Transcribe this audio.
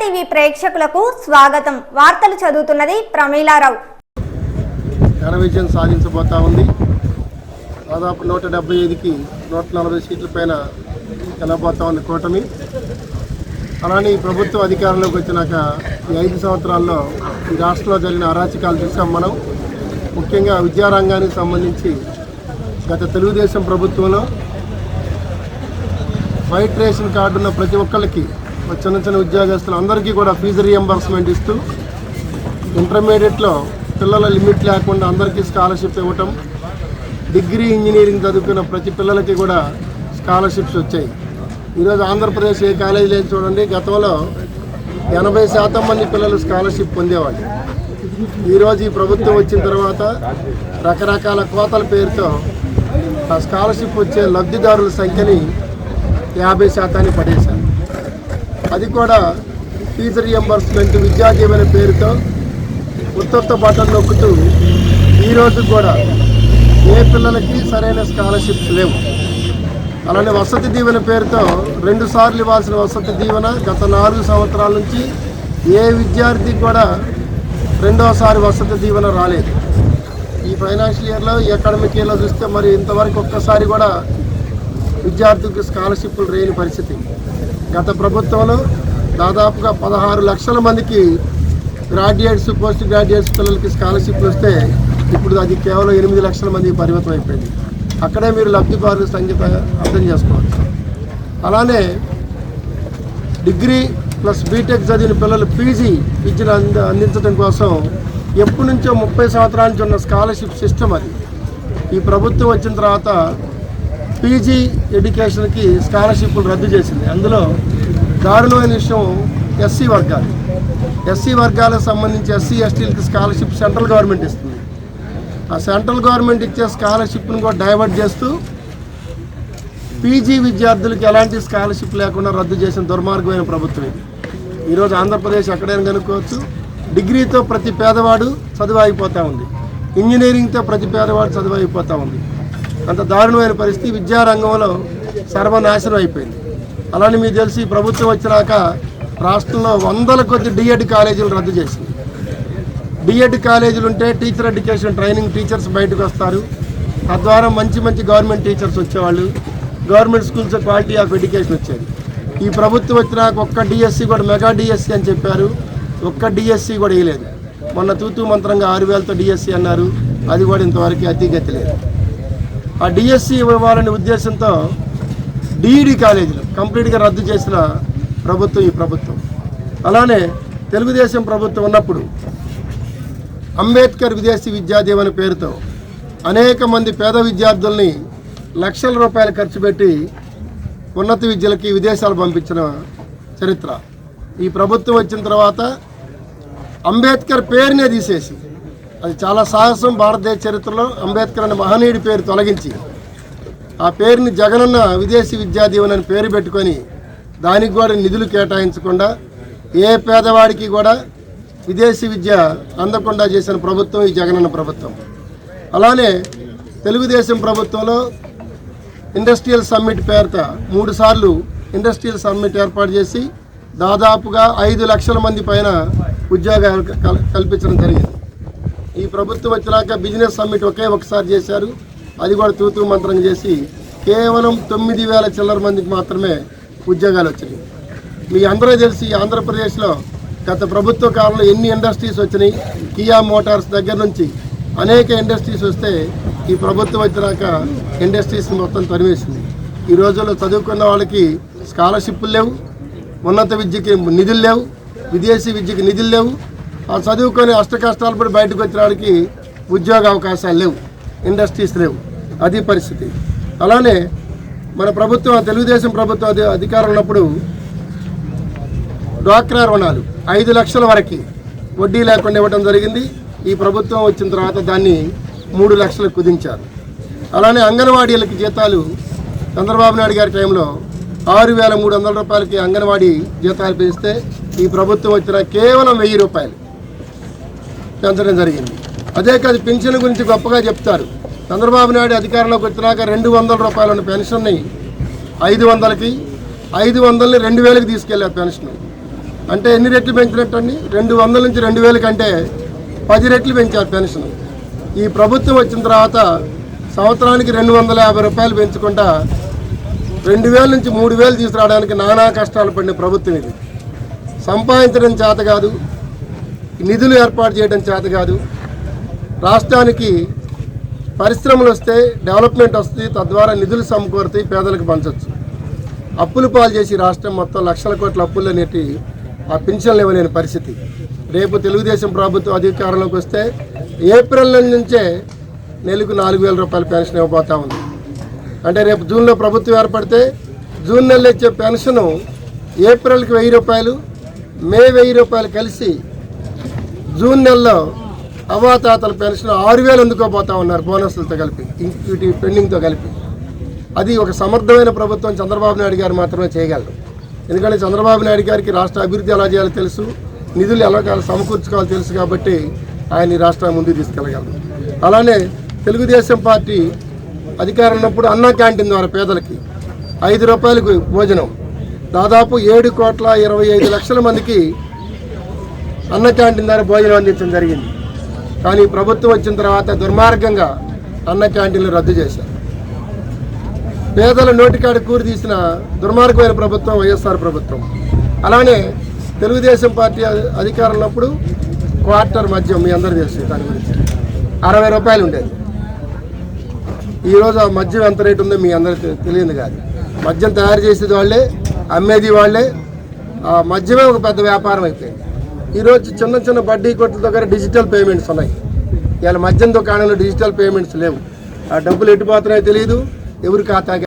TV ప్రేక్షకులకు స్వాగతం. వార్తలు చదువుతున్నది ప్రమీలారావు. ఘన విజయం సాధించబోతా ఉంది. దాదాపు నూట డెబ్బై ఐదుకి నూట నలభై సీట్ల పైన గెలబోతా ఉంది కూటమి. అలానే ఈ ప్రభుత్వం అధికారంలోకి వచ్చినాక ఈ ఐదు సంవత్సరాల్లో ఈ రాష్ట్రంలో జరిగిన అరాచకాలు చూసాం మనం. ముఖ్యంగా విద్యారంగానికి సంబంధించి గత తెలుగుదేశం ప్రభుత్వంలో వైట్ రేషన్ కార్డు ఉన్న ప్రతి ఒక్కరికి చిన్న చిన్న ఉద్యోగస్తులు అందరికీ కూడా ఫీజు రియంబర్స్మెంట్ ఇస్తూ ఇంటర్మీడియట్లో పిల్లల లిమిట్ లేకుండా అందరికీ స్కాలర్షిప్ ఇవ్వటం డిగ్రీ ఇంజనీరింగ్ చదువుకున్న ప్రతి పిల్లలకి కూడా స్కాలర్షిప్స్ వచ్చాయి. ఈరోజు ఆంధ్రప్రదేశ్ ఏ కాలేజీ చూడండి గతంలో ఎనభై శాతం మంది పిల్లలు స్కాలర్షిప్ పొందేవాళ్ళు. ఈరోజు ఈ ప్రభుత్వం వచ్చిన తర్వాత రకరకాల కోతల పేరుతో ఆ స్కాలర్షిప్ వచ్చే లబ్ధిదారుల సంఖ్యని యాభై శాతాన్ని పడేశారు. అది కూడా ఫీజు రియంబర్స్మెంట్ విద్యా దీవెన పేరుతో ఉత్తొత్త బటన్ నొక్కుతూ ఈరోజు కూడా ఏ పిల్లలకి సరైన స్కాలర్షిప్స్ లేవు. అలానే వసతి దీవెన పేరుతో రెండు సార్లు ఇవ్వాల్సిన వసతి దీవెన గత నాలుగు సంవత్సరాల నుంచి ఏ విద్యార్థికి కూడా రెండోసారి వసతి దీవెన రాలేదు. ఈ ఫైనాన్షియల్ ఇయర్లో ఈ అకాడమిక్ ఇయర్లో చూస్తే మరి ఇంతవరకు ఒక్కసారి కూడా విద్యార్థులకు స్కాలర్షిప్లు లేని పరిస్థితి. గత ప్రభుత్వంలో దాదాపుగా పదహారు లక్షల మందికి గ్రాడ్యుయేట్స్ పోస్ట్ గ్రాడ్యుయేట్స్ పిల్లలకి స్కాలర్షిప్లు వస్తే ఇప్పుడు అది కేవలం ఎనిమిది లక్షల మందికి పరిమితం అయిపోయింది. అక్కడే మీరు లబ్ధిదారుల సంఖ్య అర్థం చేసుకోవచ్చు అలానే డిగ్రీ ప్లస్ బీటెక్ చదివిన పిల్లలు పీజీ విద్యను అంద అందించడం కోసం ఎప్పటి నుంచో ముప్పై సంవత్సరాల నుంచి ఉన్న స్కాలర్షిప్ సిస్టమ్ అది. ఈ ప్రభుత్వం వచ్చిన తర్వాత పీజీ ఎడ్యుకేషన్కి స్కాలర్షిప్లు రద్దు చేసింది. అందులో దారుణమైన విషయం ఎస్సీ వర్గాలు. ఎస్సీ వర్గాలకు సంబంధించి ఎస్సీ ఎస్టీలకి స్కాలర్షిప్ సెంట్రల్ గవర్నమెంట్ ఇస్తుంది. ఆ సెంట్రల్ గవర్నమెంట్ ఇచ్చే స్కాలర్షిప్ను కూడా డైవర్ట్ చేస్తూ పీజీ విద్యార్థులకు ఎలాంటి స్కాలర్షిప్ లేకుండా రద్దు చేసిన దుర్మార్గమైన ప్రభుత్వం ఇది. ఈరోజు ఆంధ్రప్రదేశ్ ఎక్కడైనా కనుక్కోవచ్చు. డిగ్రీతో ప్రతి పేదవాడు చదువు అయిపోతూ ఉంది. ఇంజనీరింగ్తో ప్రతి పేదవాడు చదువు అయిపోతూ ఉంది. అంత దారుణమైన పరిస్థితి విద్యారంగంలో సర్వనాశనం అయిపోయింది. అలానే మీకు తెలిసి ప్రభుత్వం వచ్చినాక రాష్ట్రంలో వందల కొద్ది డిఎడ్ కాలేజీలు రద్దు చేసింది. డిఎడ్ కాలేజీలు ఉంటే టీచర్ ఎడ్యుకేషన్ ట్రైనింగ్ టీచర్స్ బయటకు వస్తారు. తద్వారా మంచి మంచి గవర్నమెంట్ టీచర్స్ వచ్చేవాళ్ళు. Government schools quality of education వచ్చేది. ఈ ప్రభుత్వం వచ్చినాక ఒక్క డిఎస్సి కూడా మెగా డిఎస్సి అని చెప్పారు. ఒక్క డిఎస్సి కూడా వేయలేదు. మొన్న తూతూ మంత్రంగా ఆరు వేలతో డిఎస్సి అన్నారు. అది కూడా ఇంతవరకు అతిగతి లేదు. ఆ డిఎస్సి ఇవ్వాలనే ఉద్దేశంతో డిఈడి కాలేజీలు కంప్లీట్గా రద్దు చేసిన ప్రభుత్వం ఈ ప్రభుత్వం. అలానే తెలుగుదేశం ప్రభుత్వం ఉన్నప్పుడు అంబేద్కర్ విదేశీ విద్యాదీవెన పేరుతో అనేక మంది పేద విద్యార్థుల్ని లక్షల రూపాయలు ఖర్చు పెట్టి ఉన్నత విద్యలకి విదేశాలు పంపించిన చరిత్ర. ఈ ప్రభుత్వం వచ్చిన తర్వాత అంబేద్కర్ పేరునే తీసేసి అది చాలా సాహసం భారతదేశ చరిత్రలో అంబేద్కర్ అనే మహనీయుడి పేరు తొలగించి ఆ పేరుని జగనన్న విదేశీ విద్యా దీవెన అని పేరు పెట్టుకొని దానికి కూడా నిధులు కేటాయించకుండా ఏ పేదవాడికి కూడా విదేశీ విద్య అందకుండా చేసిన ప్రభుత్వం ఈ జగనన్న ప్రభుత్వం. అలానే తెలుగుదేశం ప్రభుత్వంలో ఇండస్ట్రియల్ సమ్మిట్ పేరుత మూడు సార్లు ఇండస్ట్రియల్ సమ్మిట్ ఏర్పాటు చేసి దాదాపుగా ఐదు లక్షల మంది పైన ఉద్యోగాలు కల్- కల్పించడం జరిగింది. ఈ ప్రభుత్వం వచ్చినాక బిజినెస్ సమ్మిట్ ఒకే ఒకసారి చేశారు. అది కూడా తూతూ మంత్రం చేసి కేవలం తొమ్మిది వేల చిల్లర మందికి మాత్రమే ఉద్యోగాలు వచ్చినాయి. మీ అందరూ తెలిసి ఆంధ్రప్రదేశ్లో గత ప్రభుత్వ కాలంలో ఎన్ని ఇండస్ట్రీస్ వచ్చినాయి? కియా మోటార్స్ దగ్గర నుంచి అనేక ఇండస్ట్రీస్ వస్తే ఈ ప్రభుత్వం వచ్చినాక ఇండస్ట్రీస్ మొత్తం తరివేసింది ఈ రోజుల్లో చదువుకున్న వాళ్ళకి స్కాలర్షిప్లు లేవు ఉన్నత విద్యకి నిధులు లేవు విదేశీ విద్యకి నిధులు లేవు. ఆ చదువుకొని అష్ట కష్టాలు పడి బయటకు వచ్చిన వాళ్ళకి ఉద్యోగ అవకాశాలు లేవు. ఇండస్ట్రీస్ లేవు. అది పరిస్థితి. అలానే మన ప్రభుత్వం తెలుగుదేశం ప్రభుత్వం అధి- అధికారం ఉన్నప్పుడు డ్వాక్రా రుణాలు ఐదు లక్షల వరకు వడ్డీ లేకుండా ఇవ్వడం జరిగింది. ఈ ప్రభుత్వం వచ్చిన తర్వాత దాన్ని మూడు లక్షలకు కుదించారు. అలానే అంగన్వాడీలకి జీతాలు చంద్రబాబు నాయుడు గారి టైంలో ఆరు వేల మూడు వందల రూపాయలకి అంగన్వాడీ జీతాలు పెంచితే ఈ ప్రభుత్వం వచ్చిన కేవలం వెయ్యి రూపాయలు పెంచడం జరిగింది. అదే కాదు పెన్షన్ గురించి గొప్పగా చెప్తారు. చంద్రబాబు నాయుడు అధికారంలోకి వచ్చినాక రెండు వందల రూపాయలు ఉన్న పెన్షన్ని ఐదు వందలకి ఐదు వందలని రెండు వేలకి తీసుకెళ్ళారు పెన్షన్. అంటే ఎన్ని రెట్లు పెంచినట్టు అండి రెండు వందల నుంచి రెండు వేల కంటే పది రెట్లు పెంచారు పెన్షన్. ఈ ప్రభుత్వం వచ్చిన తర్వాత సంవత్సరానికి రెండు వందల యాభై రూపాయలు పెంచుకుంటా రెండు వేల నుంచి మూడు వేలు తీసుకురావడానికి నానా కష్టాలు పడిన ప్రభుత్వం ఇది. సంపాదించడం చేత కాదు నిధులు ఏర్పాటు చేయడం చేత కాదు రాష్ట్రానికి పరిశ్రమలు వస్తే డెవలప్మెంట్ వస్తుంది తద్వారా నిధులు సమకూరుతాయి పేదలకు పంచవచ్చు అప్పులు పాలు చేసి రాష్ట్రం మొత్తం లక్షల కోట్ల అప్పులు అనేటి ఆ పెన్షన్లు ఇవ్వలేని పరిస్థితి. రేపు తెలుగుదేశం ప్రభుత్వం అధికారంలోకి వస్తే ఏప్రిల్ నుంచే నెలకు నాలుగు వేల రూపాయల పెన్షన్ ఇవ్వబోతా ఉంది. అంటే రేపు జూన్లో ప్రభుత్వం ఏర్పడితే జూన్ నెలలో ఇచ్చే పెన్షను ఏప్రిల్కి వెయ్యి రూపాయలు మే వెయ్యి రూపాయలు కలిసి జూన్ నెలలో అవాతాతల పెన్షన్ ఆరు వేలు అందుకోబోతా ఉన్నారు బోనస్లతో కలిపి ఇంక్విటీ పెండింగ్తో కలిపి. అది ఒక సమర్థమైన ప్రభుత్వం చంద్రబాబు నాయుడు గారు మాత్రమే చేయగలరు. ఎందుకంటే చంద్రబాబు నాయుడు గారికి రాష్ట్ర అభివృద్ధి ఎలా చేయాలో తెలుసు నిధులు ఎలా సమకూర్చుకోవాలో తెలుసు కాబట్టి ఆయన రాష్ట్రం రాష్ట్రాన్ని ముందుకు తీసుకెళ్ళగలరు. అలానే తెలుగుదేశం పార్టీ అధికారం ఉన్నప్పుడు అన్నా క్యాంటీన్ ద్వారా పేదలకి ఐదు రూపాయలకు భోజనం. దాదాపు ఏడు కోట్ల ఇరవై ఐదు లక్షల మందికి అన్న క్యాంటీన్ ద్వారా భోజనం అందించడం జరిగింది. కానీ ప్రభుత్వం వచ్చిన తర్వాత దుర్మార్గంగా అన్న క్యాంటీన్లు రద్దు చేశారు. పేదల నోటికాడ కూరి తీసిన దుర్మార్గమైన ప్రభుత్వం వైఎస్ఆర్ ప్రభుత్వం. అలానే తెలుగుదేశం పార్టీ అధి- అధికారంలో ఉన్నప్పుడు క్వార్టర్ మద్యం మీ అందరూ తెలుసు దాని గురించి. అరవై రూపాయలు ఉండేది. ఈరోజు ఆ మద్యం ఎంత రేటు ఉందో మీ అందరికీ తెలియదు కాదు. మద్యం తయారు చేసేది వాళ్ళే అమ్మేది వాళ్ళే. ఆ మద్యమే ఒక పెద్ద వ్యాపారం అయిపోయింది. ఈరోజు చిన్న చిన్న బడ్డీ కొట్ల దగ్గర డిజిటల్ పేమెంట్స్ ఉన్నాయి. ఇవాళ మద్యం దుకాణంలో డిజిటల్ పేమెంట్స్ లేవు. ఆ డబ్బులు ఎటు పోతున్నాయో తెలియదు ఎవరి ఖాతాకి